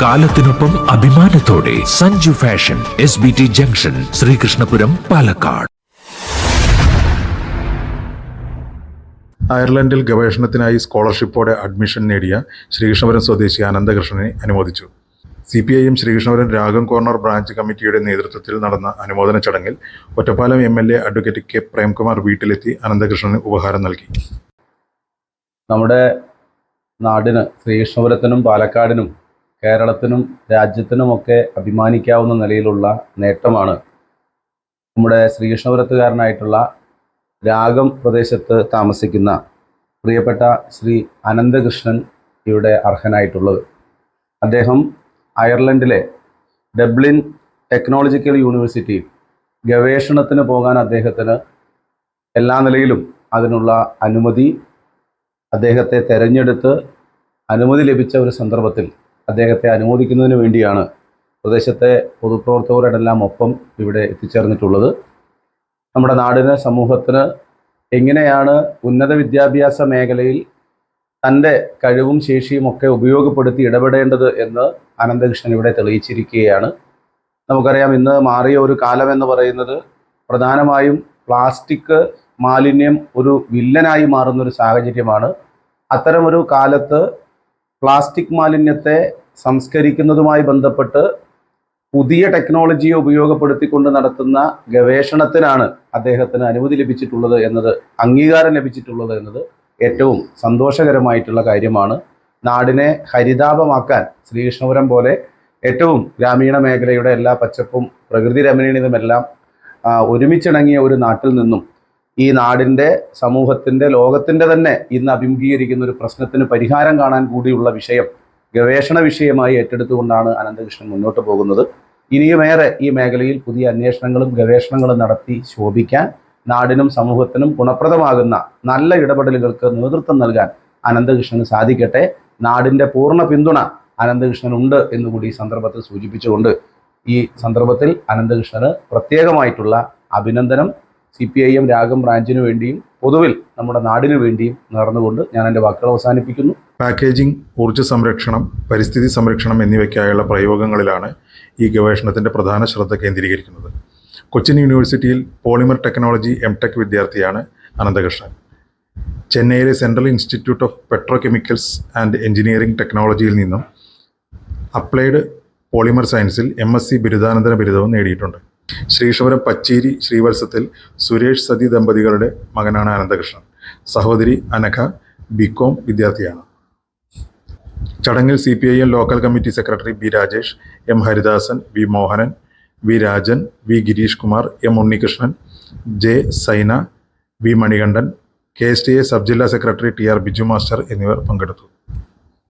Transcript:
കാലത്തിനൊപ്പം അഭിമാനത്തോടെ Sanju fashion S B T junction Sreekrishnapuram Palakkad. അയർലൻഡിൽ ഗവേഷണത്തിനായി സ്കോളർഷിപ്പോടെ അഡ്മിഷൻ നേടിയ ശ്രീകൃഷ്ണപുരം സ്വദേശി അനന്തകൃഷ്ണനെ അനുമോദിച്ചു. C P I M Sreekrishnapuram Ragam corner branch കമ്മിറ്റിയുടെ നേതൃത്വത്തിൽ നടന്ന അനുമോദന ചടങ്ങിൽ Ottapalam M L A advocate K Premkumar വീട്ടിലെത്തി അനന്തകൃഷ്ണന് ഉപഹാരം നൽകി. നമ്മുടെ നാടിന് ശ്രീകൃഷ്ണപുരത്തിനും പാലക്കാടിനും കേരളത്തിനും രാജ്യത്തിനുമൊക്കെ അഭിമാനിക്കാവുന്ന നിലയിലുള്ള നേട്ടമാണ് നമ്മുടെ ശ്രീകൃഷ്ണപുരത്തുകാരനായിട്ടുള്ള രാഗം പ്രദേശത്ത് താമസിക്കുന്ന പ്രിയപ്പെട്ട ശ്രീ അനന്തകൃഷ്ണൻ ഇവിടെ അർഹനായിട്ടുള്ളത്. അദ്ദേഹം അയർലൻഡിലെ ഡബ്ലിൻ ടെക്നോളജിക്കൽ യൂണിവേഴ്സിറ്റിയിൽ ഗവേഷണത്തിന് പോകാൻ അദ്ദേഹത്തിന് എല്ലാ നിലയിലും അതിനുള്ള അനുമതി അദ്ദേഹത്തെ തെരഞ്ഞെടുത്ത് അനുമതി ലഭിച്ച ഒരു സന്ദർഭത്തിൽ അദ്ദേഹത്തെ അനുമോദിക്കുന്നതിന് വേണ്ടിയാണ് പ്രദേശത്തെ പൊതുപ്രവർത്തകരോടെല്ലാം ഒപ്പം ഇവിടെ എത്തിച്ചേർന്നിട്ടുള്ളത്. നമ്മുടെ നാടിന് സമൂഹത്തിന് എങ്ങനെയാണ് ഉന്നത വിദ്യാഭ്യാസ മേഖലയിൽ തന്റെ കഴിവും ശേഷിയും ഒക്കെ ഉപയോഗപ്പെടുത്തി ഇടപെടേണ്ടത് എന്ന് അനന്തകൃഷ്ണൻ ഇവിടെ തെളിയിച്ചിരിക്കുകയാണ്. നമുക്കറിയാം ഇന്ന് മാറിയ ഒരു കാലം എന്ന് പറയുന്നത് പ്രധാനമായും പ്ലാസ്റ്റിക് മാലിന്യം ഒരു വില്ലനായി മാറുന്ന ഒരു സാഹചര്യമാണ്. അത്തരമൊരു കാലത്ത് പ്ലാസ്റ്റിക് മാലിന്യത്തെ സംസ്കരിക്കുന്നതുമായി ബന്ധപ്പെട്ട് പുതിയ ടെക്നോളജിയെ ഉപയോഗപ്പെടുത്തിക്കൊണ്ട് നടത്തുന്ന ഗവേഷണത്തിനാണ് അദ്ദേഹത്തിന് അനുമതി ലഭിച്ചിട്ടുള്ളത് എന്നത് അംഗീകാരം ലഭിച്ചിട്ടുള്ളത് എന്നത് ഏറ്റവും സന്തോഷകരമായിട്ടുള്ള കാര്യമാണ്. നാടിനെ ഹരിതാപമാക്കാൻ ശ്രീകൃഷ്ണപുരം പോലെ ഏറ്റവും ഗ്രാമീണ മേഖലയുടെ എല്ലാ പച്ചപ്പും പ്രകൃതി രമണീയതുമെല്ലാം ഒരുമിച്ചിണങ്ങിയ ഒരു നാട്ടിൽ നിന്നും ഈ നാടിന്റെ സമൂഹത്തിന്റെ ലോകത്തിന്റെ തന്നെ ഇന്ന് അഭിമുഖീകരിക്കുന്ന ഒരു പ്രശ്നത്തിന് പരിഹാരം കാണാൻ കൂടിയുള്ള വിഷയം ഗവേഷണ വിഷയമായി ഏറ്റെടുത്തുകൊണ്ടാണ് അനന്തകൃഷ്ണൻ മുന്നോട്ട് പോകുന്നത്. ഇനിയുമേറെ ഈ മേഖലയിൽ പുതിയ അന്വേഷണങ്ങളും ഗവേഷണങ്ങളും നടത്തി ശോഭിക്കാൻ നാടിനും സമൂഹത്തിനും ഗുണപ്രദമാകുന്ന നല്ല ഇടപെടലുകൾക്ക് നേതൃത്വം നൽകാൻ അനന്തകൃഷ്ണന് സാധിക്കട്ടെ. നാടിന്റെ പൂർണ പിന്തുണ അനന്തകൃഷ്ണൻ ഉണ്ട് എന്നുകൂടി ഈ സന്ദർഭത്തിൽ സൂചിപ്പിച്ചുകൊണ്ട് ഈ സന്ദർഭത്തിൽ അനന്തകൃഷ്ണന് പ്രത്യേകമായിട്ടുള്ള അഭിനന്ദനം സി പി ഐ എം രാഗം ബ്രാഞ്ചിനു വേണ്ടിയും പൊതുവിൽ നമ്മുടെ നാടിനു വേണ്ടിയും നേർന്നുകൊണ്ട് ഞാൻ എന്റെ വാക്കുകൾ അവസാനിപ്പിക്കുന്നു. പാക്കേജിംഗ് ഊർജ സംരക്ഷണം പരിസ്ഥിതി സംരക്ഷണം എന്നിവയ്ക്കായുള്ള പ്രയോഗങ്ങളിലാണ് ഈ ഗവേഷണത്തിന്റെ പ്രധാന ശ്രദ്ധ കേന്ദ്രീകരിക്കുന്നത്. കൊച്ചിൻ യൂണിവേഴ്സിറ്റിയിൽ പോളിമർ ടെക്നോളജി എം ടെക് വിദ്യാർത്ഥിയാണ് അനന്തകൃഷ്ണൻ. ചെന്നൈയിലെ central institute of petrochemicals and engineering ടെക്നോളജിയിൽ നിന്നും അപ്ലൈഡ് പോളിമർ സയൻസിൽ എം എസ് സി ബിരുദാനന്തര ബിരുദവും നേടിയിട്ടുണ്ട്. ശ്രീകൃഷ്ണപുരം പച്ചേരി ശ്രീവത്സത്തിൽ സുരേഷ് സതി ദമ്പതികളുടെ മകനാണ് അനന്തകൃഷ്ണൻ. സഹോദരി അനഘ ബികോം വിദ്യാർത്ഥിയാണ്. ചടങ്ങിൽ C P I M local committee secretary B Rajesh M Haridasan V Mohanan V Rajan V Gireesh Kumar M Unnikrishnan J Saina V Manikandan K S T A sub ജില്ലാ secretary T R Biju master എന്നിവർ പങ്കെടുത്തു.